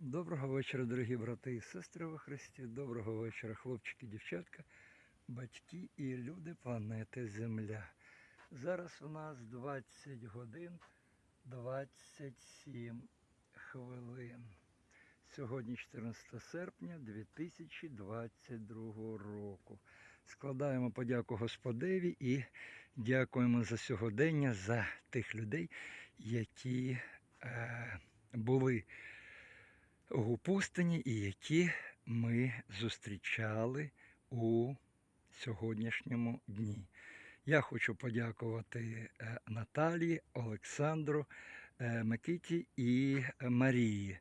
Доброго вечора, дорогі брати і сестри во Христі. Доброго вечора, хлопчики, дівчатка, батьки і люди планети Земля. Зараз у нас 20 годин 27 хвилин. Сьогодні 14 серпня 2022 року. Складаємо подяку Господеві і дякуємо за сьогодення, за тих людей, які е, були у пустині і які ми зустрічали у сьогоднішньому дні. Я хочу подякувати е, Наталії, Олександру, е, Микиті і Марії.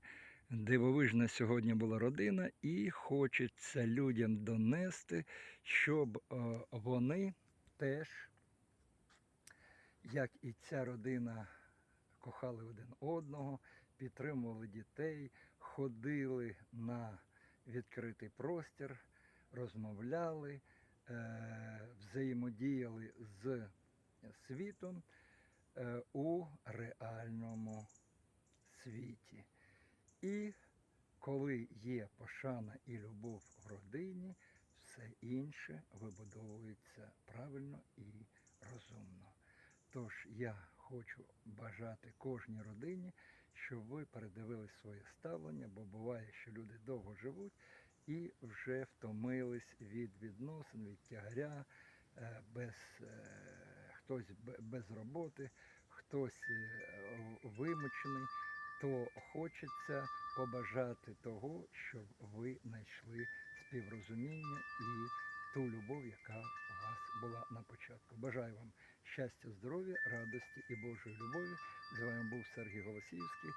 Дивовижна сьогодні була родина, і хочеться людям донести, щоб е, вони теж, як і ця родина, кохали один одного, підтримували дітей, відкритий простір, розмовляли, е, взаємодіяли з світом е, у реальному світі. І коли є пошана і любов в родині, все інше вибудовується правильно і розумно. Тож я хочу бажати кожній родині, щоб ви передивились своє ставлення, бо буває, що люди довго живуть і вже втомились від відносин, від тягаря, е, без, е, хтось без роботи, хтось е, вимучений, то хочеться побажати того, щоб ви знайшли співрозуміння і ту любов, яка у вас була на початку. Бажаю вам щастя, здоров'я, радості і Божої любові. З вами був Сергій Голосіївський,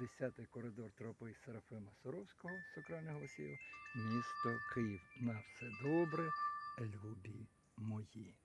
10-й коридор тропи Серафима Соровського, сакрального Голосіїв, місто Київ. На все добре, любі мої.